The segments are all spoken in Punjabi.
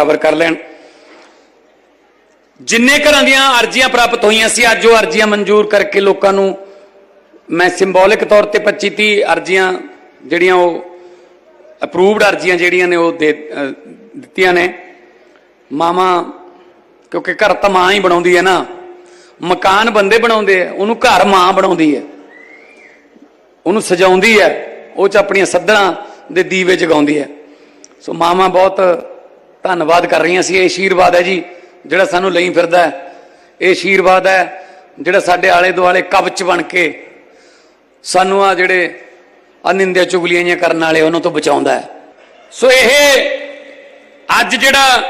ਕਵਰ ਕਰ ਲੈਣ। ਜਿੰਨੇ ਘਰਾਂ ਦੀਆਂ ਅਰਜ਼ੀਆਂ ਪ੍ਰਾਪਤ ਹੋਈਆਂ ਸੀ, ਅੱਜ ਉਹ ਅਰਜ਼ੀਆਂ ਮਨਜ਼ੂਰ ਕਰਕੇ ਲੋਕਾਂ ਨੂੰ ਮੈਂ ਸਿੰਬੋਲਿਕ ਤੌਰ ਤੇ 25 30 ਅਰਜ਼ੀਆਂ ਜਿਹੜੀਆਂ ਉਹ ਅਪਰੂਵਡ ਅਰਜ਼ੀਆਂ ਜਿਹੜੀਆਂ ਨੇ ਉਹ ਦਿੱਤੀਆਂ ਨੇ। ਮਾਮਾ ਕਿਉਂਕਿ ਘਰ ਤਾਂ ਮਾਂ ਹੀ ਬਣਾਉਂਦੀ ਹੈ ਨਾ। ਮਕਾਨ ਬੰਦੇ ਬਣਾਉਂਦੇ ਆ, ਉਹਨੂੰ ਘਰ ਮਾਂ ਬਣਾਉਂਦੀ ਹੈ। ਉਹਨੂੰ ਸਜਾਉਂਦੀ ਹੈ, ਉਹ ਚ ਆਪਣੀਆਂ ਸੱਧਰਾਂ ਦੇ ਦੀਵੇ ਜਗਾਉਂਦੀ ਹੈ। ਸੋ ਮਾਮਾ ਬਹੁਤ ਧੰਨਵਾਦ ਕਰ ਰਹੀਆਂ ਸੀ। ਇਹ ਆਸ਼ੀਰਵਾਦ ਹੈ ਜੀ, ਜਿਹੜਾ ਸਾਨੂੰ ਲਈ ਫਿਰਦਾ ਹੈ। ਇਹ ਆਸ਼ੀਰਵਾਦ ਹੈ, ਜਿਹੜਾ ਸਾਡੇ ਆਲੇ ਦੁਆਲੇ ਕਵਚ ਬਣ ਕੇ ਸਾਨੂੰ ਆ ਜਿਹੜੇ ਅਨਿੰਦਿਆ ਚੁਗਲੀਆਂ ਜਿਹੀਆਂ ਕਰਨ ਵਾਲੇ ਉਹਨਾਂ ਤੋਂ ਬਚਾਉਂਦਾ ਹੈ। ਸੋ ਇਹ ਅੱਜ ਜਿਹੜਾ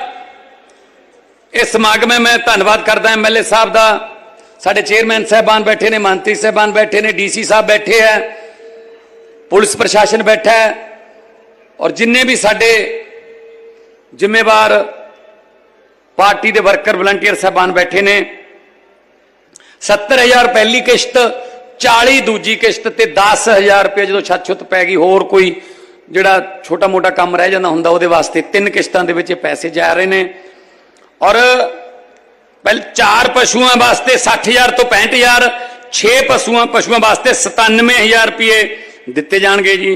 ਇਹ ਸਮਾਗਮ ਹੈ, ਮੈਂ ਧੰਨਵਾਦ ਕਰਦਾ ਐਮਐਲਏ ਸਾਹਿਬ ਦਾ, ਸਾਡੇ ਚੇਅਰਮੈਨ ਸਾਹਿਬਾਨ ਬੈਠੇ ਨੇ, ਮੰਤਰੀ ਸਾਹਿਬਾਨ ਬੈਠੇ ਨੇ ਡੀਸੀ ਸਾਹਿਬ ਬੈਠੇ ਹੈ, ਪੁਲਿਸ ਪ੍ਰਸ਼ਾਸਨ ਬੈਠਾ ਹੈ, ਔਰ ਜਿੰਨੇ ਵੀ ਸਾਡੇ ਜ਼ਿੰਮੇਵਾਰ ਪਾਰਟੀ ਦੇ ਵਰਕਰ ਵਲੰਟੀਅਰ ਸਾਹਿਬਾਨ ਬੈਠੇ ਨੇ। 70000 ਪਹਿਲੀ ਕਿਸ਼ਤ 40 ਦੂਜੀ ਕਿਸ਼ਤ ਤੇ 10000 ਰੁਪਏ ਜਦੋਂ ਛੱਤ ਛੁੱਤ ਪੈ ਗਈ, ਹੋਰ ਕੋਈ ਜਿਹੜਾ ਛੋਟਾ ਮੋਟਾ ਕੰਮ ਰਹਿ ਜਾਂਦਾ ਹੁੰਦਾ, ਉਹਦੇ ਵਾਸਤੇ ਤਿੰਨ ਕਿਸ਼ਤਾਂ ਦੇ ਵਿੱਚ ਇਹ ਪੈਸੇ ਜਾ ਰਹੇ ਨੇ। ਔਰ ਪਹਿਲ ਚਾਰ ਪਸ਼ੂਆਂ ਵਾਸਤੇ 60000 ਤੋਂ 65000 6 ਪਸ਼ੂਆਂ ਪਸ਼ੂਆਂ ਵਾਸਤੇ 97000 ਰੁਪਏ ਦਿੱਤੇ ਜਾਣਗੇ ਜੀ।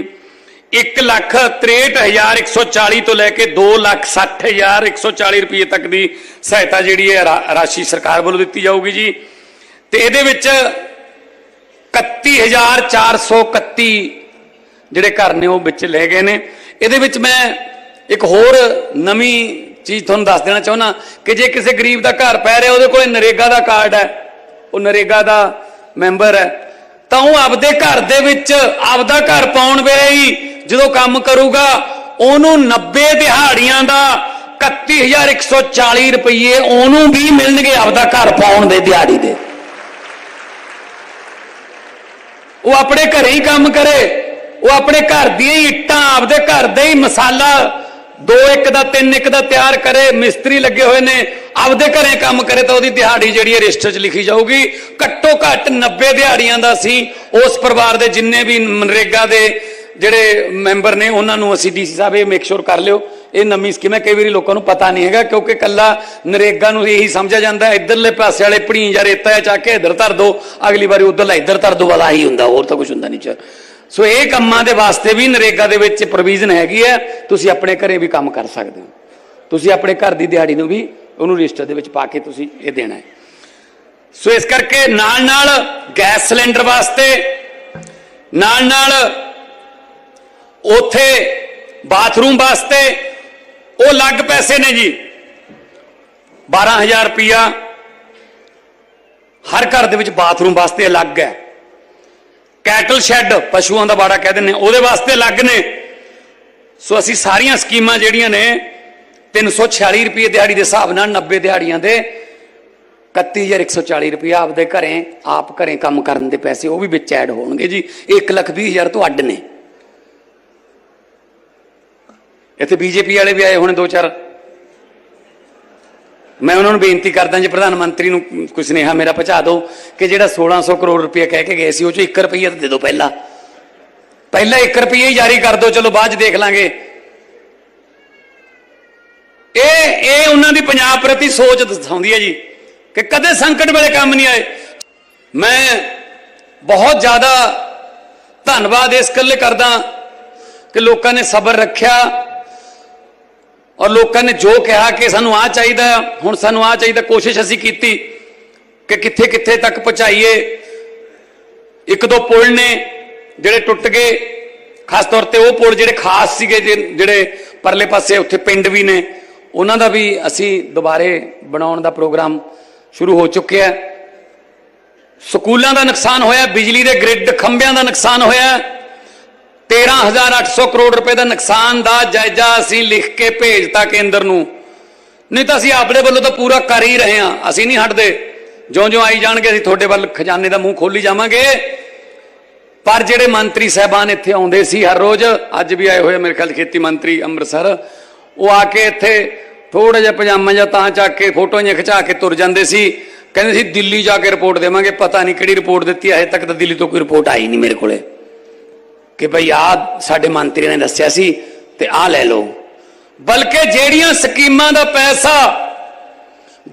1 ਲੱਖ 63140 ਤੋਂ ਲੈ ਕੇ 2 ਲੱਖ 60140 ਰੁਪਏ ਤੱਕ ਦੀ ਸਹਾਇਤਾ ਜਿਹੜੀ ਹੈ ਰਾ- ਰਾਸ਼ੀ ਸਰਕਾਰ ਵੱਲੋਂ ਦਿੱਤੀ ਜਾਊਗੀ ਜੀ। ਤੇ ਇਹਦੇ ਵਿੱਚ 31431 ਜਿਹੜੇ ਘਰ ਨੇ ਉਹ ਵਿੱਚ ਲੈ ਗਏ ਨੇ। ਇਹਦੇ ਵਿੱਚ ਮੈਂ ਇੱਕ ਹੋਰ ਨਵੀਂ ਚੀਜ਼ ਤੁਹਾਨੂੰ ਦੱਸ ਦੇਣਾ ਚਾਹੁੰਦਾ ਕਿ ਜੇ ਕਿਸੇ ਗਰੀਬ ਦਾ ਘਰ ਪੈ ਰਿਹਾ, ਉਹਦੇ ਕੋਲ ਨਰੇਗਾ ਦਾ ਕਾਰਡ ਹੈ, ਉਹ ਨਰੇਗਾ ਦਾ ਮੈਂਬਰ ਹੈ, ਤਾਂ ਉਹ ਆਪਦੇ ਘਰ ਦੇ ਵਿੱਚ ਆਪਦਾ ਘਰ ਪਾਉਣ ਵੇਲੇ ਹੀ ਜਦੋਂ ਕੰਮ ਕਰੂਗਾ, ਉਹਨੂੰ 90 ਦਿਹਾੜੀਆਂ ਦਾ 31140 ਰੁਪਏ ਉਹਨੂੰ ਵੀ ਮਿਲਣਗੇ ਆਪਦਾ ਘਰ ਪਾਉਣ ਦੇ ਦਿਹਾੜੀ ਦੇ। ਉਹ ਆਪਣੇ ਘਰੇ ਹੀ ਕੰਮ ਕਰੇ, ਉਹ ਆਪਣੇ ਘਰ ਦੀਆਂ ਹੀ ਇੱਟਾਂ, ਆਪਦੇ ਘਰ ਦੇ ਹੀ ਮਸਾਲਾ, ਦੋ ਇੱਕ ਦਾ, ਤਿੰਨ ਇੱਕ ਦਾ ਤਿਆਰ ਕਰੇ, ਮਿਸਤਰੀ ਲੱਗੇ ਹੋਏ ਨੇ, ਆਪਦੇ ਘਰੇ ਕੰਮ ਕਰੇ ਤਾਂ ਉਹਦੀ ਦਿਹਾੜੀ ਜਿਹੜੀ ਹੈ ਰਜਿਸਟਰ 'ਚ ਲਿਖੀ ਜਾਊਗੀ। ਘੱਟੋ ਘੱਟ 90 ਦਿਹਾੜੀਆਂ ਦਾ ਸੀ, ਉਸ ਪਰਿਵਾਰ ਦੇ ਜਿੰਨੇ ਵੀ ਮਨਰੇਗਾ ਦੇ ਜਿਹੜੇ ਮੈਂਬਰ ਨੇ ਉਹਨਾਂ ਨੂੰ ਅਸੀਂ ਡੀਸੀ ਸਾਹਿਬ ਇਹ ਮੇਕ ਸ਼ੋਰ ਕਰ ਲਿਓ। ਇਹ ਨਵੀਂ ਸਕੀਮ ਹੈ ਕਈ ਵਾਰੀ ਲੋਕਾਂ ਨੂੰ ਪਤਾ ਨਹੀਂ ਹੈਗਾ ਕਿਉਂਕਿ ਕੱਲਾ ਨਰੇਗਾ ਨੂੰ ਇਹੀ ਸਮਝਿਆ ਜਾਂਦਾ ਹੈ, ਇੱਧਰਲੇ ਪਾਸੇ ਵਾਲੇ ਭਣੀ ਜਾਂ ਰੇਤਾ ਚੱਕ ਕੇ ਇੱਧਰ ਧਰ ਦੋ ਅਗਲੀ ਵਾਰੀ ਉੱਧਰਲਾ ਇੱਧਰ ਧਰ ਦੋ ਵਾਲਾ ਹੀ ਹੁੰਦਾ ਹੋਰ ਤਾਂ ਕੁਝ ਹੁੰਦਾ ਨਹੀਂ ਚ ਸੋ ਇਹ ਕੰਮਾਂ ਦੇ ਵਾਸਤੇ ਵੀ ਨਰੇਗਾ ਦੇ ਵਿੱਚ ਪ੍ਰੋਵੀਜ਼ਨ ਹੈਗੀ ਹੈ ਤੁਸੀਂ ਆਪਣੇ ਘਰੇ ਵੀ ਕੰਮ ਕਰ ਸਕਦੇ ਹੋ। ਤੁਸੀਂ ਆਪਣੇ ਘਰ ਦੀ ਦਿਹਾੜੀ ਨੂੰ ਵੀ ਉਹਨੂੰ ਰਜਿਸਟਰ ਦੇ ਵਿੱਚ ਪਾ ਕੇ ਤੁਸੀਂ ਇਹ ਦੇਣਾ ਹੈ। ਸੋ ਇਸ ਕਰਕੇ ਨਾਲ ਨਾਲ ਗੈਸ ਸਿਲੰਡਰ ਵਾਸਤੇ ਨਾਲ ਨਾਲ ਉੱਥੇ ਬਾਥਰੂਮ ਵਾਸਤੇ ਉਹ ਲੱਗ ਪੈਸੇ ਨੇ ਜੀ। 12000 ਰੁਪਿਆ ਹਰ ਘਰ ਦੇ ਵਿੱਚ ਬਾਥਰੂਮ ਵਾਸਤੇ ਅਲੱਗ ਹੈ। ਕੈਟਲ ਸ਼ੈੱਡ ਪਸ਼ੂਆਂ ਦਾ ਬਾੜਾ ਕਹਿ ਨੇ ਉਹਦੇ ਵਾਸਤੇ ਅਲੱਗ ਨੇ। ਸੋ ਅਸੀਂ ਸਾਰੀਆਂ ਸਕੀਮਾਂ ਜਿਹੜੀਆਂ ਨੇ 346 ਰੁਪਏ ਦਿਹਾੜੀ ਦੇ ਹਿਸਾਬ ਨਾਲ 90 ਦਿਹਾੜੀਆਂ ਦੇ 31140 ਰੁਪਏ ਆਪਦੇ ਘਰੇ, ਆਪ ਘਰੇ ਕੰਮ ਕਰਨ ਦੇ ਪੈਸੇ ਉਹ ਵੀ ਵਿੱਚ ਐਡ ਹੋਣਗੇ ਜੀ। 120000 ਤੋਂ ਅੱਡ ਨੇ। ਇੱਥੇ ਬੀਜੇਪੀ ਵਾਲੇ ਵੀ ਆਏ ਹੋਣੇ ਦੋ ਚਾਰ। ਮੈਂ ਉਹਨਾਂ ਨੂੰ ਬੇਨਤੀ ਕਰਦਾ ਜੇ, ਪ੍ਰਧਾਨ ਮੰਤਰੀ ਨੂੰ ਕੋਈ ਸੁਨੇਹਾ ਮੇਰਾ ਪਹੁੰਚਾ ਦਿਓ ਕਿ ਜਿਹੜਾ 1600 ਕਰੋੜ ਰੁਪਏ ਕਹਿ ਕੇ ਗਏ ਸੀ, ਉਹ ਚੋਂ 1 ਰੁਪਈਆ ਤਾਂ ਦੇ ਦਿਓ ਪਹਿਲਾਂ। ਪਹਿਲਾਂ 1 ਰੁਪਈਆ ਹੀ ਜਾਰੀ ਕਰ ਦਿਓ, ਚਲੋ ਬਾਅਦ ਚ ਦੇਖ ਲਾਂਗੇ। ਇਹ ਇਹ ਉਹਨਾਂ ਦੀ ਪੰਜਾਬ ਪ੍ਰਤੀ ਸੋਚ ਦਸਾਉਂਦੀ ਹੈ ਜੀ, ਕਿ ਕਦੇ ਸੰਕਟ ਵੇਲੇ ਕੰਮ ਨਹੀਂ ਆਏ। ਮੈਂ ਬਹੁਤ ਜ਼ਿਆਦਾ ਧੰਨਵਾਦ ਇਸ ਕੱਲੇ ਕਰਦਾ ਕਿ ਲੋਕਾਂ ਨੇ ਸਬਰ ਰੱਖਿਆ। ਔਰ ਲੋਕਾਂ ਨੇ ਜੋ ਕਿਹਾ ਕਿ ਸਾਨੂੰ ਆ ਚਾਹੀਦਾ, ਹੁਣ ਸਾਨੂੰ ਆ ਚਾਹੀਦਾ, ਕੋਸ਼ਿਸ਼ ਅਸੀਂ ਕੀਤੀ ਕਿ ਕਿੱਥੇ ਕਿੱਥੇ ਤੱਕ ਪਹੁੰਚਾਈਏ। ਇੱਕ ਦੋ ਪੁਲ ਨੇ ਜਿਹੜੇ ਟੁੱਟ ਗਏ, ਖਾਸ ਤੌਰ ਤੇ ਉਹ ਪੁਲ ਜਿਹੜੇ ਖਾਸ ਸੀਗੇ, ਜੇ- ਜਿਹੜੇ ਪਰਲੇ ਪਾਸੇ ਉੱਥੇ ਪਿੰਡ ਵੀ ਨੇ, ਉਹਨਾਂ ਦਾ ਵੀ ਅਸੀਂ ਦੁਬਾਰੇ ਬਣਾਉਣ ਦਾ ਪ੍ਰੋਗਰਾਮ ਸ਼ੁਰੂ ਹੋ ਚੁੱਕਿਆ ਸਕੂਲਾਂ ਦਾ ਨੁਕਸਾਨ ਹੋਇਆ, ਬਿਜਲੀ ਦੇ ਗ੍ਰਿਡ, ਖੰਭਿਆਂ ਦਾ ਨੁਕਸਾਨ ਹੋਇਆ। 13800 ਕਰੋੜ ਰੁਪਏ ਦਾ ਨੁਕਸਾਨ ਦਾ ਜਾਇਜ਼ਾ ਅਸੀਂ ਲਿਖ ਕੇ ਭੇਜਤਾ ਕੇਂਦਰ ਨੂੰ। ਨਹੀਂ ਤਾਂ ਅਸੀਂ ਆਪਣੇ ਵੱਲੋਂ ਤਾਂ ਪੂਰਾ ਕਰ ਹੀ ਰਹੇ ਹਾਂ। ਅਸੀਂ ਨਹੀਂ ਹਟਦੇ। ਜਿਉਂ-ਜਿਉਂ ਆਈ ਜਾਣਗੇ, ਅਸੀਂ ਤੁਹਾਡੇ ਵੱਲ ਖਜ਼ਾਨੇ ਦਾ ਮੂੰਹ ਖੋਲੀ ਜਾਵਾਂਗੇ। ਪਰ ਜਿਹੜੇ ਮੰਤਰੀ ਸਹਿਬਾਨ ਇੱਥੇ ਆਉਂਦੇ ਸੀ ਹਰ ਰੋਜ਼, ਅੱਜ ਵੀ ਆਏ ਹੋਏ ਆ ਮੇਰੇ ਖਿਆਲ ਖੇਤੀ ਮੰਤਰੀ ਅੰਮ੍ਰਿਤਸਰ, ਉਹ ਆ ਕੇ ਇੱਥੇ ਥੋੜਾ ਜਿਹਾ ਪਜਾਮਾ ਜਾਂ ਤਾਂ ਚੱਕ ਕੇ ਫੋਟੋਆਂ ਜਿਹੀਆਂ ਖਿਚਾ ਕੇ ਤੁਰ ਜਾਂਦੇ ਸੀ। ਕਹਿੰਦੇ ਸੀ ਦਿੱਲੀ ਜਾ ਕੇ ਰਿਪੋਰਟ ਦੇਵਾਂਗੇ, ਪਤਾ ਨਹੀਂ ਕਿਹੜੀ ਰਿਪੋਰਟ ਦਿੱਤੀ ਅਜੇ ਤੱਕ ਤਾਂ ਦਿੱਲੀ ਤੋਂ ਕੋਈ ਰਿਪੋਰਟ ਆਈ ਨਹੀਂ ਮੇਰੇ ਕੋਲੇ। ਕਿ ਭਈ ਆ ਸਾਡੇ ਮੰਤਰੀ ਨੇ ਦੱਸਿਆ ਸੀ ਤੇ ਆ ਲੈ ਲਓ। ਬਲਕਿ ਜਿਹੜੀਆਂ ਸਕੀਮਾਂ ਦਾ ਪੈਸਾ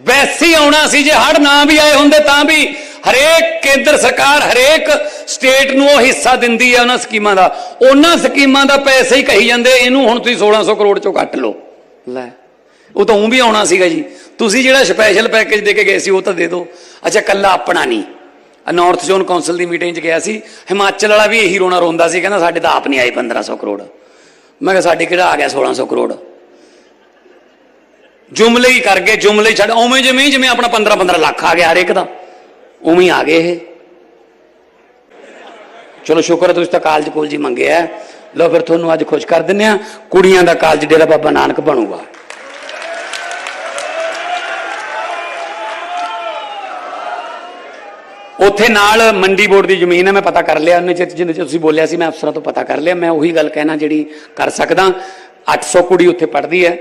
ਵੈਸੇ ਆਉਣਾ ਸੀ, ਜੇ ਹੜ ਨਾ ਵੀ ਆਏ ਹੁੰਦੇ ਤਾਂ ਵੀ ਹਰੇਕ ਕੇਂਦਰ ਸਰਕਾਰ, ਹਰੇਕ ਸਟੇਟ ਨੂੰ ਉਹ ਹਿੱਸਾ ਦਿੰਦੀ ਹੈ ਉਹਨਾਂ ਸਕੀਮਾਂ ਦਾ। ਉਹਨਾਂ ਸਕੀਮਾਂ ਦਾ ਪੈਸੇ ਹੀ ਕਹੀ ਜਾਂਦੇ, ਇਹਨੂੰ ਹੁਣ ਤੁਸੀਂ 1600 ਕਰੋੜ ਚੋਂ ਕੱਟ ਲਓ। ਲੈ, ਉਹ ਤਾਂ ਉਹ ਵੀ ਆਉਣਾ ਸੀਗਾ ਜੀ। ਤੁਸੀਂ ਜਿਹੜਾ ਸਪੈਸ਼ਲ ਪੈਕੇਜ ਦੇ ਕੇ ਗਏ ਸੀ, ਉਹ ਤਾਂ ਦੇ ਦਿਓ। ਅੱਛਾ, ਕੱਲਾ ਆਪਣਾ ਨਹੀਂ। ਨਾਰਥ ਜ਼ੋਨ ਕਾਉਂਸਲ ਦੀ ਮੀਟਿੰਗ 'ਚ ਗਿਆ ਸੀ। ਹਿਮਾਚਲ ਵਾਲਾ ਵੀ ਇਹੀ ਰੋਣਾ ਰੋਂਦਾ ਸੀ, ਕਹਿੰਦਾ ਸਾਡੇ ਤਾਂ ਆਪ ਨਹੀਂ ਆਏ 1500 ਕਰੋੜ। ਮੈਂ ਕਿਹਾ ਸਾਡੇ ਕਿਹੜਾ ਆ ਗਿਆ 1600 ਕਰੋੜ। ਜੁਮਲੇ ਹੀ ਕਰ ਗਏ, ਜੁਮਲੇ ਹੀ ਛੱਡ, ਉਵੇਂ ਜਿਵੇਂ ਜਿਵੇਂ ਆਪਣਾ 15 15 ਲੱਖ ਆ ਗਿਆ ਹਰੇਕ ਦਾ, ਉਵੇਂ ਹੀ ਆ ਗਏ ਇਹ। ਚਲੋ ਸ਼ੁਕਰ ਹੈ ਤੁਸੀਂ ਤਾਂ ਕਾਲਜ ਕੋਲ ਜੀ ਮੰਗਿਆ। ਲਓ ਫਿਰ ਤੁਹਾਨੂੰ ਅੱਜ ਖੁਸ਼ ਕਰ ਦਿੰਨੇ ਆ ਕੁੜੀਆਂ ਦਾ ਕਾਲਜ ਡੇਰਾ ਬਾਬਾ ਨਾਨਕ ਬਣੂਗਾ। ਉੱਥੇ ਨਾਲ ਮੰਡੀ ਬੋਰਡ ਦੀ ਜ਼ਮੀਨ ਹੈ, ਮੈਂ ਪਤਾ ਕਰ ਲਿਆ ਉਹਨੇ ਚਿਰ ਜਿੰਨੇ ਚਿਰ ਤੁਸੀਂ ਬੋਲਿਆ ਸੀ, ਮੈਂ ਅਫਸਰਾਂ ਤੋਂ ਪਤਾ ਕਰ ਲਿਆ। ਮੈਂ ਉਹੀ ਗੱਲ ਕਹਿਣਾ ਜਿਹੜੀ ਕਰ ਸਕਦਾ। 800 ਕੁੜੀ ਉੱਥੇ ਪੜ੍ਹਦੀ ਹੈ।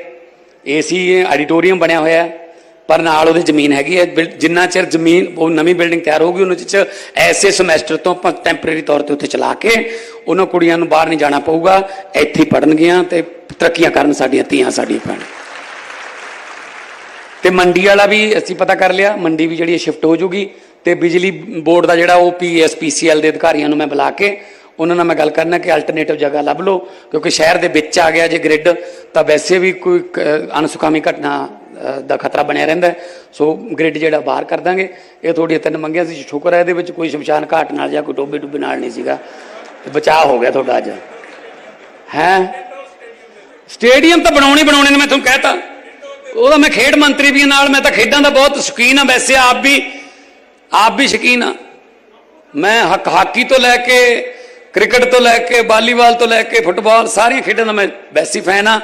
ਏਸੀ, ਆਡੀਟੋਰੀਅਮ ਬਣਿਆ ਹੋਇਆ ਹੈ, ਪਰ ਨਾਲ ਉਹਦੀ ਜ਼ਮੀਨ ਹੈਗੀ ਹੈ। ਬਿਲ- ਜਿੰਨਾ ਚਿਰ ਜ਼ਮੀਨ, ਉਹ ਨਵੀਂ ਬਿਲਡਿੰਗ ਤਿਆਰ ਹੋਊਗੀ ਉਹਨਾਂ ਚ ਐਸੇ ਸਮੈਸਟਰ ਤੋਂ ਆਪਾਂ ਟੈਂਪਰੇਰੀ ਤੌਰ ਤੇ ਉੱਥੇ ਚਲਾ ਕੇ ਉਹਨਾਂ ਕੁੜੀਆਂ ਨੂੰ ਬਾਹਰ ਨਹੀਂ ਜਾਣਾ ਪਊਗਾ। ਇੱਥੇ ਹੀ ਪੜਨਗੀਆਂ ਤੇ ਤਰੱਕੀਆਂ ਕਰਨ ਸਾਡੀਆਂ ਧੀਆਂ, ਸਾਡੀਆਂ ਭੈਣਾਂ। ਤੇ ਮੰਡੀ ਵਾਲਾ ਵੀ ਅਸੀਂ ਪਤਾ ਕਰ ਲਿਆ, ਮੰਡੀ ਵੀ ਜਿਹੜੀ ਸ਼ਿਫਟ ਹੋ ਜੂਗੀ। ਤੇ ਬਿਜਲੀ ਬੋਰਡ ਦਾ ਜਿਹੜਾ ਉਹ ਪੀਐਸਪੀਸੀਐਲ ਦੇ ਅਧਿਕਾਰੀਆਂ ਨੂੰ ਮੈਂ ਬੁਲਾ ਕੇ ਉਹਨਾਂ ਨਾਲ ਮੈਂ ਗੱਲ ਕਰਨਾ ਕਿ ਅਲਟਰਨੇਟਿਵ ਜਗ੍ਹਾ ਲੱਭ ਲਓ, ਕਿਉਂਕਿ ਸ਼ਹਿਰ ਦੇ ਵਿੱਚ ਆ ਗਿਆ ਜੇ ਗ੍ਰਿਡ ਤਾਂ ਵੈਸੇ ਵੀ ਕੋਈ ਕ- ਅਣਸੁਖਾਵੀ ਘਟਨਾ ਦਾ ਖਤਰਾ ਬਣਿਆ ਰਹਿੰਦਾ ਸੋ ਗ੍ਰਿਡ ਜਿਹੜਾ ਬਾਹਰ ਕਰ ਦਾਂਗੇ। ਇਹ ਤੁਹਾਡੀਆਂ ਤਿੰਨ ਮੰਗੀਆਂ ਸੀ, ਸ਼ੁਕਰ ਹੈ ਇਹਦੇ ਵਿੱਚ ਕੋਈ ਸ਼ਮਸ਼ਾਨ ਘਾਟ ਨਾਲ ਜਾਂ ਕੋਈ ਟੋਬੇ ਟੁੱਬੇ ਨਾਲ ਨਹੀਂ ਸੀਗਾ। ਤੇ ਬਚਾਅ ਹੋ ਗਿਆ ਤੁਹਾਡਾ ਅੱਜ। ਹੈ? ਸਟੇਡੀਅਮ ਤਾਂ ਬਣਾਉਣੇ ਬਣਾਉਣੇ ਨੇ, ਮੈਂ ਤੁਹਾਨੂੰ ਕਹਿਤਾ। ਉਹਦਾ ਮੈਂ ਖੇਡ ਮੰਤਰੀ ਵੀ ਹਾਂ, ਨਾਲ ਮੈਂ ਤਾਂ ਖੇਡਾਂ ਦਾ ਬਹੁਤ ਸ਼ੌਕੀਨ ਆ ਵੈਸੇ ਆਪ ਵੀ ਆਪ ਵੀ ਸ਼ੌਕੀਨ ਆ। ਮੈਂ ਹਕ ਹਾਕੀ ਤੋਂ ਲੈ ਕੇ, ਕ੍ਰਿਕਟ ਤੋਂ ਲੈ ਕੇ, ਵਾਲੀਬਾਲ ਤੋਂ ਲੈ ਕੇ, ਫੁੱਟਬਾਲ ਸਾਰੀਆਂ ਖੇਡਾਂ ਦਾ ਮੈਂ ਵੈਸੀ ਫੈਨ ਆ।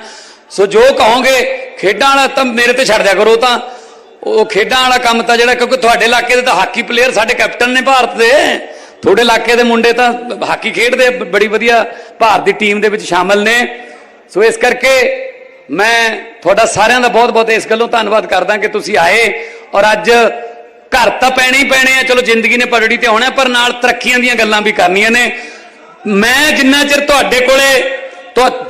ਸੋ ਜੋ ਕਹੋਗੇ, ਖੇਡਾਂ ਵਾਲਾ ਤਾਂ ਮੇਰੇ ਤੇ ਛੱਡ ਦਿਆ ਕਰੋ ਤਾਂ। ਉਹ ਖੇਡਾਂ ਵਾਲਾ ਕੰਮ ਤਾਂ ਜਿਹੜਾ, ਕਿਉਂਕਿ ਤੁਹਾਡੇ ਇਲਾਕੇ ਦੇ ਤਾਂ ਹਾਕੀ ਪਲੇਅਰ ਸਾਡੇ ਕੈਪਟਨ ਨੇ ਭਾਰਤ ਦੇ। ਤੁਹਾਡੇ ਇਲਾਕੇ ਦੇ ਮੁੰਡੇ ਤਾਂ ਹਾਕੀ ਖੇਡਦੇ ਬੜੀ ਵਧੀਆ ਭਾਰਤ ਦੀ ਟੀਮ ਦੇ ਵਿੱਚ ਸ਼ਾਮਲ ਨੇ। ਸੋ ਇਸ ਕਰਕੇ ਮੈਂ ਤੁਹਾਡਾ ਸਾਰਿਆਂ ਦਾ ਬਹੁਤ-ਬਹੁਤ ਇਸ ਗੱਲੋਂ ਧੰਨਵਾਦ ਕਰਦਾ ਕਿ ਤੁਸੀਂ ਆਏ। ਔਰ ਅੱਜ ਘਰ ਤਾਂ ਪੈਣੇ ਹੀ ਪੈਣੇ ਆ, ਚਲੋ ਜ਼ਿੰਦਗੀ ਨੇ ਪਰੜੀ ਤੇ ਹੋਣਾ ਪਰ ਨਾਲ ਤਰੱਕੀਆਂ ਦੀਆਂ ਗੱਲਾਂ ਵੀ ਕਰਨੀਆਂ ਨੇ। ਮੈਂ ਜਿੰਨਾ ਚਿਰ ਤੁਹਾਡੇ ਕੋਲੇ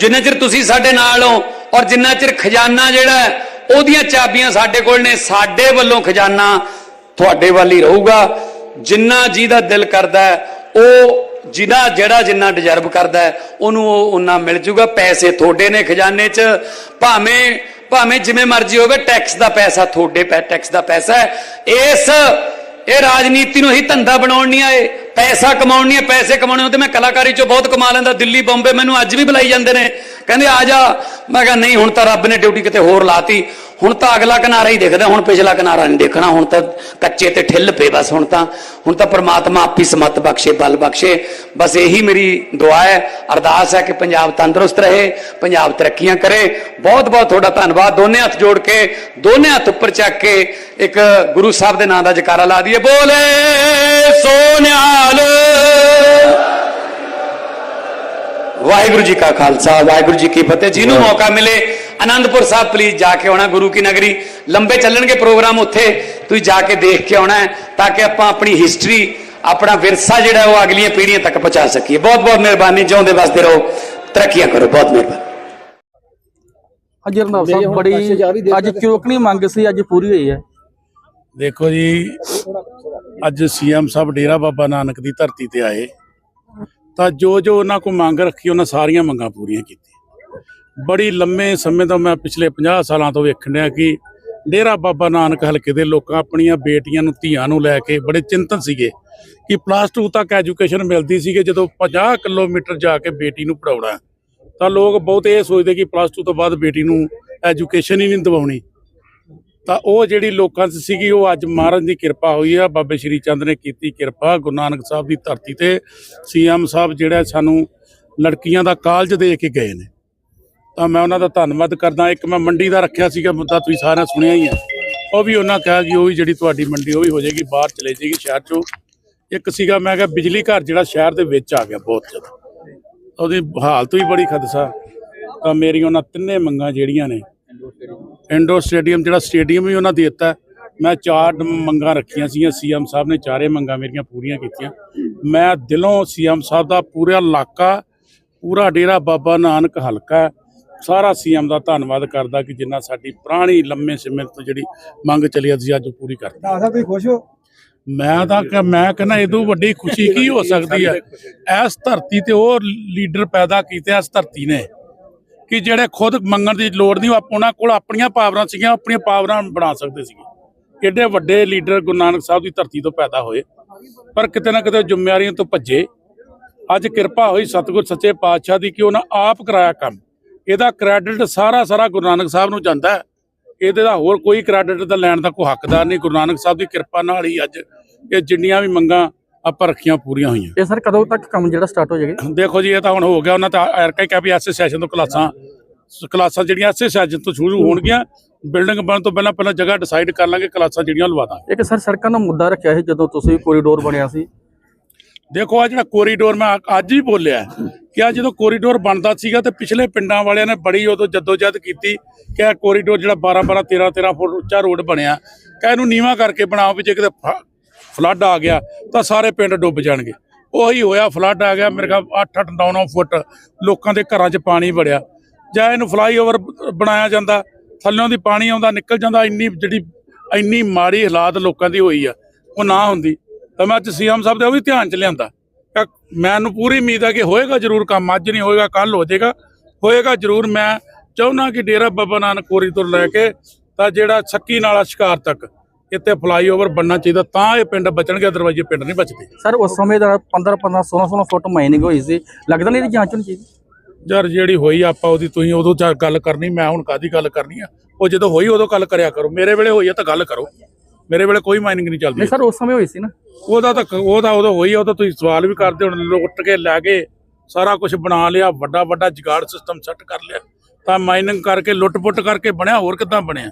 ਜਿੰਨਾ ਚਿਰ ਤੁਸੀਂ ਸਾਡੇ ਨਾਲ ਹੋ, ਔਰ ਜਿੰਨਾ ਚਿਰ ਖਜ਼ਾਨਾ ਜਿਹੜਾ ਉਹਦੀਆਂ ਚਾਬੀਆਂ ਸਾਡੇ ਕੋਲ ਨੇ, ਸਾਡੇ ਵੱਲੋਂ ਖਜ਼ਾਨਾ ਤੁਹਾਡੇ ਵੱਲ ਹੀ ਰਹੂਗਾ। ਜਿੰਨਾ ਜਿਹਦਾ ਦਿਲ ਕਰਦਾ ਉਹ ਜਿਨਾ ਜਿਹੜਾ ਜਿੰਨਾ ਡਿਜ਼ਰਵ ਕਰਦਾ ਉਹਨੂੰ ਉਹ ਉਨਾ ਮਿਲ ਜੂਗਾ। ਪੈਸੇ ਤੁਹਾਡੇ ਨੇ ਖਜ਼ਾਨੇ 'ਚ, ਭਾਵੇਂ ਭਾਵੇਂ ਜਿਵੇਂ ਮਰਜ਼ੀ ਹੋਵੇ ਟੈਕਸ ਦਾ ਪੈਸਾ, ਤੁਹਾਡੇ ਪੈ ਟੈਕਸ ਦਾ ਪੈਸਾ ਇਸ, ਇਹ ਰਾਜਨੀਤੀ ਨੂੰ ਹੀ ਧੰਦਾ ਬਣਾਉਣ ਨਹੀਂ ਆਏ, ਪੈਸਾ ਕਮਾਉਣ ਨਹੀਂ ਪੈਸੇ ਕਮਾਉਣੇ ਹੁੰਦੇ, ਮੈਂ ਕਲਾਕਾਰੀ ਚੋਂ ਬਹੁਤ ਕਮਾ ਲੈਂਦਾ, ਦਿੱਲੀ, ਬੰਬੇ, ਮੈਨੂੰ ਅੱਜ ਵੀ ਬੁਲਾਈ ਜਾਂਦੇ ਨੇ। ਕਹਿੰਦੇ ਆ ਜਾ, ਮੈਂ ਕਿਹਾ ਨਹੀਂ, ਹੁਣ ਤਾਂ ਰੱਬ ਨੇ ਡਿਊਟੀ ਕਿਤੇ ਹੋਰ ਲਾਤੀ। ਹੁਣ ਤਾਂ ਅਗਲਾ ਕਿਨਾਰਾ ਹੀ ਦਿਖਦਾ ਹੁਣ ਪਿਛਲਾ ਕਿਨਾਰਾ ਨਹੀਂ ਦੇਖਣਾ ਹੁਣ ਤਾਂ ਕੱਚੇ ਤੇ ਠਿੱਲ ਪਏ ਬਸ ਹੁਣ ਤਾਂ ਹੁਣ ਤਾਂ ਪ੍ਰਮਾਤਮਾ ਆਪੀ ਸਮਤ ਬਖਸ਼ੇ ਬਲ ਬਖਸ਼ੇ। ਬਸ ਇਹੀ ਮੇਰੀ ਦੁਆ ਹੈ ਅਰਦਾਸ ਹੈ ਕਿ ਪੰਜਾਬ ਤੰਦਰੁਸਤ ਰਹੇ ਪੰਜਾਬ ਤਰੱਕੀਆਂ ਕਰੇ। ਬਹੁਤ ਬਹੁਤ ਤੁਹਾਡਾ ਧੰਨਵਾਦ ਦੋਨੇ ਹੱਥ ਜੋੜ ਕੇ ਦੋਨੇ ਹੱਥ ਉੱਪਰ ਚੱਕ ਕੇ ਇੱਕ ਗੁਰੂ ਸਾਹਿਬ ਦੇ ਨਾਮ ਦਾ ਜਕਾਰਾ ਲਾ ਦਈਏ। ਬੋਲੇ ਸੋਨਿਆਲ। ਵਾਹਿਗੁਰੂ ਜੀ ਕਾ ਖਾਲਸਾ ਵਾਹਿਗੁਰੂ ਜੀ ਕੀ ਫਤਿਹ। ਜਿਹਨੂੰ ਮੌਕਾ ਮਿਲੇ ਆਨੰਦਪੁਰ ਸਾਹਿਬ ਪਲੀਜ਼ ਜਾ ਕੇ ਆਉਣਾ ਗੁਰੂ ਕੀ ਨਗਰੀ। ਲੰਬੇ ਚੱਲਣਗੇ ਪ੍ਰੋਗਰਾਮ ਉੱਥੇ ਤੁਸੀਂ ਜਾ ਕੇ ਦੇਖ ਕੇ ਆਉਣਾ ਤਾਂ ਕਿ ਆਪਾਂ ਆਪਣੀ ਹਿਸਟਰੀ ਆਪਣਾ ਵਿਰਸਾ ਜਿਹੜਾ ਉਹ ਅਗਲੀਆਂ ਪੀੜ੍ਹੀਆਂ ਤੱਕ ਪਹੁੰਚਾ ਸਕੀਏ। ਬਹੁਤ ਬਹੁਤ ਮਿਹਰਬਾਨੀ ਜਿਉਂਦੇ ਵਸਦੇ ਰਹੋ ਤਰੱਕੀਆਂ ਕਰੋ ਬਹੁਤ ਮਿਹਰਬਾਨੀ। ਅੱਜ ਸਾਹਿਬ ਬੜੀ ਅੱਜ ਚੋਕਣੀ ਮੰਗ ਸੀ ਅੱਜ ਪੂਰੀ ਹੋਈ ਹੈ। ਦੇਖੋ ਜੀ ਅੱਜ ਸੀਐਮ ਸਾਹਿਬ ਡੇਰਾ ਬਾਬਾ ਨਾਨਕ ਦੀ ਧਰਤੀ ਤੇ ਆਏ। ਤਾਂ ਜੋ ਜੋ ਉਹਨਾਂ ਕੋ ਮੰਗ ਰੱਖੀ ਉਹਨਾਂ ਸਾਰੀਆਂ ਮੰਗਾਂ ਪੂਰੀਆਂ ਕੀਤੀਆਂ। ਬੜੀ ਲੰਮੇ ਸਮੇਂ ਤੋਂ ਮੈਂ ਪਿਛਲੇ 50 ਸਾਲਾਂ ਤੋਂ ਵੇਖਣ ਡਿਆ ਕਿ ਡੇਰਾ ਬਾਬਾ ਨਾਨਕ ਹਲਕੇ ਦੇ ਲੋਕਾਂ ਆਪਣੀਆਂ ਬੇਟੀਆਂ ਨੂੰ, ਧੀਆਂ ਨੂੰ ਲੈ ਕੇ ਬੜੇ ਚਿੰਤਨ ਸੀਗੇ ਕਿ ਪਲੱਸ 2 ਤੱਕ ਐਜੂਕੇਸ਼ਨ ਮਿਲਦੀ ਸੀਗੇ, ਜਦੋਂ 50 ਕਿਲੋਮੀਟਰ ਜਾ ਕੇ ਬੇਟੀ ਨੂੰ ਪੜਾਉਣਾ ਤਾਂ ਲੋਕ ਬਹੁਤ ਇਹ ਸੋਚਦੇ ਕਿ ਪਲੱਸ 2 ਤੋਂ ਬਾਅਦ ਬੇਟੀ ਨੂੰ ਐਜੂਕੇਸ਼ਨ ਹੀ ਨਹੀਂ ਦਿਵਾਉਣੀ। ਤਾਂ ਉਹ ਜਿਹੜੀ ਲੋਕਾਂ 'ਚ ਸੀਗੀ, ਉਹ ਅੱਜ ਮਹਾਰਾਜ ਦੀ ਕਿਰਪਾ ਹੋਈ ਆ। ਬਾਬੇ ਸ਼੍ਰੀ ਚੰਦ ਨੇ ਕੀਤੀ ਕਿਰਪਾ, ਗੁਰੂ ਨਾਨਕ ਸਾਹਿਬ ਦੀ ਧਰਤੀ ਤੇ। ਸੀਐਮ ਸਾਹਿਬ ਜਿਹੜਾ ਸਾਨੂੰ ਲੜਕੀਆਂ ਦਾ ਕਾਲਜ ਦੇ ਕੇ ਗਏ ਨੇ। ਤਾਂ ਮੈਂ ਉਹਨਾਂ ਦਾ ਧੰਨਵਾਦ ਕਰਦਾ। ਇੱਕ ਮੈਂ ਮੰਡੀ ਦਾ ਰੱਖਿਆ ਸੀਗਾ, ਮੁੱਦਾ ਤੁਸੀਂ ਸਾਰਿਆਂ ਸੁਣਿਆ ਹੀ ਆ। ਉਹ ਵੀ ਉਹਨਾਂ ਕਿਹਾ ਕਿ ਉਹ ਵੀ ਜਿਹੜੀ ਤੁਹਾਡੀ ਮੰਡੀ, ਉਹ ਵੀ ਹੋ ਜਾਏਗੀ, ਬਾਹਰ ਚਲੇ ਜਾਏਗੀ ਸ਼ਹਿਰ 'ਚੋਂ। ਇੱਕ ਸੀਗਾ, ਮੈਂ ਕਿਹਾ ਬਿਜਲੀ ਘਰ ਜਿਹੜਾ ਸ਼ਹਿਰ ਦੇ ਵਿੱਚ ਆ ਗਿਆ ਬਹੁਤ ਜ਼ਿਆਦਾ। ਉਹਦੀ ਹਾਲਤ ਵੀ ਬੜੀ ਖਦਸਾ। ਤਾਂ ਮੇਰੀਆਂ ਉਹਨਾਂ ਤਿੰਨੇ ਮੰਗਾਂ ਜਿਹੜੀਆਂ ਨੇ, ਇੰਡੋਰ ਸਟੇਡੀਅਮ ਜਿਹੜਾ ਸਟੇਡੀਅਮ ਵੀ ਉਹਨਾਂ ਦੇ ਦਿੱਤਾ। ਮੈਂ ਚਾਰ ਮੰਗਾਂ ਰੱਖੀਆਂ ਸੀਗੀਆਂ, ਸੀਐਮ ਸਾਹਿਬ ਨੇ ਚਾਰੇ ਮੰਗਾਂ ਮੇਰੀਆਂ ਪੂਰੀਆਂ ਕੀਤੀਆਂ। ਮੈਂ ਦਿਲੋਂ ਸੀਐਮ ਸਾਹਿਬ ਦਾ ਪੂਰਾ ਇਲਾਕਾ, ਪੂਰਾ ਡੇਰਾ ਬਾਬਾ ਨਾਨਕ ਹਲਕਾ ਸਾਰਾ ਸੀਐਮ ਦਾ ਧੰਨਵਾਦ ਕਰਦਾ ਕਿ ਜਿੰਨਾ ਸਾਡੀ ਪੁਰਾਣੀ ਲੰਮੇ ਸਮੇਂ ਤੋਂ ਜਿਹੜੀ ਮੰਗ ਚੱਲੀ ਆ, ਤੁਸੀਂ ਅੱਜ ਉਹ ਪੂਰੀ ਕਰਤੀ ਦਾਦਾ ਤੁਸੀਂ ਖੁਸ਼ ਹੋ? ਮੈਂ ਤਾਂ ਕਿ ਮੈਂ ਕਹਿੰਦਾ ਇਦੋਂ ਵੱਡੀ ਖੁਸ਼ੀ ਕੀ ਹੋ ਸਕਦੀ ਹੈ ਇਸ ਧਰਤੀ ਤੇ ਉਹ ਲੀਡਰ ਪੈਦਾ ਕੀਤੇ ਇਸ ਧਰਤੀ ਨੇ। ਕਿ ਜਿਹੜੇ ਖੁਦ ਮੰਗਣ ਦੀ ਲੋੜ ਨਹੀਂ ਉਹ ਆਪ- ਉਹਨਾਂ ਕੋਲ ਆਪਣੀਆਂ ਪਾਵਰਾਂ ਸੀਗੀਆਂ ਆਪਣੀਆਂ ਪਾਵਰਾਂ ਬਣਾ ਸਕਦੇ ਸੀਗੇ। ਏਡੇ ਵੱਡੇ ਲੀਡਰ ਗੁਰੂ ਨਾਨਕ ਸਾਹਿਬ ਦੀ ਧਰਤੀ ਤੋਂ ਪੈਦਾ ਹੋਏ ਪਰ ਕਿਤੇ ਨਾ ਕਿਤੇ ਜ਼ਿੰਮੇਵਾਰੀਆਂ ਤੋਂ ਭੱਜੇ। ਅੱਜ ਕਿਰਪਾ ਹੋਈ ਸਤਿਗੁਰ ਸੱਚੇ ਪਾਤਸ਼ਾਹ ਦੀ ਕਿ ਉਹਨਾਂ ਆਪ ਕਰਾਇਆ ਕੰਮ। ਇਹਦਾ ਕ੍ਰੈਡਿਟ ਸਾਰਾ ਸਾਰਾ ਗੁਰੂ ਨਾਨਕ ਸਾਹਿਬ ਨੂੰ ਜਾਂਦਾ ਹੈ। ਇਹਦੇ ਦਾ ਹੋਰ ਕੋਈ ਕ੍ਰੈਡਿਟ ਦਾ ਲੈਣ ਦਾ ਕੋਈ ਹੱਕਦਾਰ ਨਹੀਂ। ਗੁਰੂ ਨਾਨਕ ਸਾਹਿਬ ਦੀ ਕਿਰਪਾ ਨਾਲ ਹੀ ਅੱਜ ਇਹ ਜਿੰਨੀਆਂ ਵੀ ਮੰਗਾਂ ਆਪਾਂ ਰੱਖੀਆਂ ਪੂਰੀਆਂ ਹੋਈਆਂ। ਇਹ ਸਰ ਕਦੋਂ ਤੱਕ ਕੰਮ ਜਿਹੜਾ ਸਟਾਰਟ ਹੋ ਜਾਏਗਾ? ਦੇਖੋ ਜੀ ਇਹ ਤਾਂ ਹੁਣ ਹੋ ਗਿਆ। ਉਹਨਾਂ ਤਾਂ ਐਰਕਾ ਹੀ ਕਿਹਾ ਵੀ ਐਸੇ ਸੈਸ਼ਨ ਤੋਂ ਕਲਾਸਾਂ ਕਲਾਸਾਂ ਜਿਹੜੀਆਂ ਐਸੇ ਸੈਸ਼ਨ ਤੋਂ ਸ਼ੁਰੂ ਹੋਣਗੀਆਂ। ਬਿਲਡਿੰਗ ਬਣਨ ਤੋਂ ਪਹਿਲਾਂ ਪਹਿਲਾਂ ਜਗ੍ਹਾ ਡਿਸਾਈਡ ਕਰ ਲਾਂਗੇ ਕਲਾਸਾਂ ਜਿਹੜੀਆਂ ਲਵਾ ਦਾਂਗੇ। ਇੱਕ ਸਰ ਸੜਕਾਂ ਦਾ ਮੁੱਦਾ ਰੱਖਿਆ ਸੀ ਜਦੋਂ ਤੁਸੀਂ ਕੋਰੀਡੋਰ ਬਣਿਆ ਸੀ। ਦੇਖੋ ਆ ਜਿਹੜਾ ਕੋਰੀਡੋਰ ਮੈਂ ਅੱਜ ਹੀ ਬੋਲਿਆ ਕਿ ਆ ਜਦੋਂ ਕੋਰੀਡੋਰ ਬਣਦਾ ਸੀਗਾ ਤੇ ਪਿਛਲੇ ਪਿੰਡਾਂ ਵਾਲਿਆਂ ਨੇ ਬੜੀ ਉਦੋਂ ਜਦੋਜਹਿਦ ਕੀਤੀ ਕਿ ਇਹ ਕੋਰੀਡੋਰ ਜਿਹੜਾ 12 12 13 13 ਫੁੱਟ ਉੱਚਾ ਰੋਡ ਬਣਿਆ। ਕਿ ਇਹਨੂੰ ਨੀਵਾਂ ਕਰਕੇ ਬਣਾਓ ਵੀ ਜੇ ਕਿਤੇ ਫਲੱਡ ਆ ਗਿਆ ਤਾਂ ਸਾਰੇ ਪਿੰਡ ਡੁੱਬ ਜਾਣਗੇ। ਉਹੀ ਹੋਇਆ ਫਲੱਡ ਆ ਗਿਆ, ਮੇਰੇ ਖਿਆਲ 8 8 9 9 ਫੁੱਟ ਲੋਕਾਂ ਦੇ ਘਰਾਂ 'ਚ ਪਾਣੀ ਵੜਿਆ। ਜਾਂ ਇਹਨੂੰ ਫਲਾਈਓਵਰ ਬਣਾਇਆ ਜਾਂਦਾ, ਥੱਲਿਓਂ ਦੀ ਪਾਣੀ ਆਉਂਦਾ, ਨਿਕਲ ਜਾਂਦਾ, ਇੰਨੀ ਜਿਹੜੀ ਇੰਨੀ ਮਾੜੀ ਹਾਲਾਤ ਲੋਕਾਂ ਦੀ ਹੋਈ ਆ, ਉਹ ਨਾ ਹੁੰਦੀ। ਤਾਂ ਮੈਂ ਅੱਜ ਸੀਐਮ ਸਾਹਿਬ ਦੇ ਉਹ ਵੀ ਧਿਆਨ ਚ ਲਿਆਂਦਾ। ਮੈਨੂੰ ਪੂਰੀ ਉਮੀਦ ਹੈ ਕਿ ਹੋਏਗਾ ਜ਼ਰੂਰ ਕੰਮ ਅੱਜ ਨਹੀਂ ਹੋਏਗਾ ਕੱਲ ਹੋ ਜਾਏਗਾ। ਹੋਏਗਾ ਜ਼ਰੂਰ ਮੈਂ ਚਾਹੁੰਦਾ ਕਿ ਡੇਰਾ ਬਾਬਾ ਨਾਨਕ ਕੋਰੀ ਤੋਂ ਲੈ ਕੇ ਤਾਂ ਜਿਹੜਾ ਛੱਕੀ ਨਾਲਾ ਸ਼ਿਕਾਰ ਤੱਕ ਇੱਥੇ ਫਲਾਈਓਵਰ ਬਣਨਾ ਚਾਹੀਦਾ ਤਾਂ ਇਹ ਪਿੰਡ ਬਚਣਗੇ ਦਰਵਾਜ਼ੇ ਪਿੰਡ ਨਹੀਂ ਬਚਦੇ। ਸਰ ਉਸ ਸਮੇਂ ਦਾ 15 15 16 16 ਫੁੱਟ ਮਾਈਨਿੰਗ ਹੋਈ ਸੀ। ਲੱਗਦਾ ਨਹੀਂ ਇਹਦੀ ਜਾਂਚ ਹੋਣੀ ਚਾਹੀਦੀ? ਯਾਰ ਜਿਹੜੀ ਹੋਈ ਆਪਾਂ ਉਹਦੀ ਤੁਸੀਂ ਉਦੋਂ ਚਾ ਗੱਲ ਕਰਨੀ ਮੈਂ ਹੁਣ ਕਾਦੀ ਗੱਲ ਕਰਨੀ ਆ? ਉਹ ਜਦੋਂ ਹੋਈ ਉਦੋਂ ਗੱਲ ਕਰਿਆ ਕਰੋ। ਮੇਰੇ ਵੇਲੇ ਹੋਈ ਆ ਤਾਂ ਗੱਲ ਕਰੋ। ਮੇਰੇ ਵੇਲੇ ਕੋਈ ਮਾਈਨਿੰਗ ਨਹੀਂ ਚੱਲਦੀ ਨਹੀਂ ਸਰ ਉਸ ਸਮੇਂ ਹੋਈ ਸੀ ਨਾ। ਉਹਦਾ ਤਾਂ ਉਹਦਾ ਉਦੋਂ ਹੋਈ ਆ, ਉਹ ਤਾਂ ਤੁਸੀਂ ਸਵਾਲ ਵੀ ਕਰਦੇ ਹੁਣ ਲੁੱਟ ਕੇ ਲੈ ਗਏ ਸਾਰਾ ਕੁਝ ਬਣਾ ਲਿਆ ਵੱਡਾ ਵੱਡਾ ਜਗਾੜ ਸਿਸਟਮ ਸੈੱਟ ਕਰ ਲਿਆ। ਤਾਂ ਮਾਈਨਿੰਗ ਕਰਕੇ ਲੁੱਟ-ਪੁੱਟ ਕਰਕੇ ਬਣਿਆ ਹੋਰ ਕਿੱਦਾਂ ਬਣਿਆ?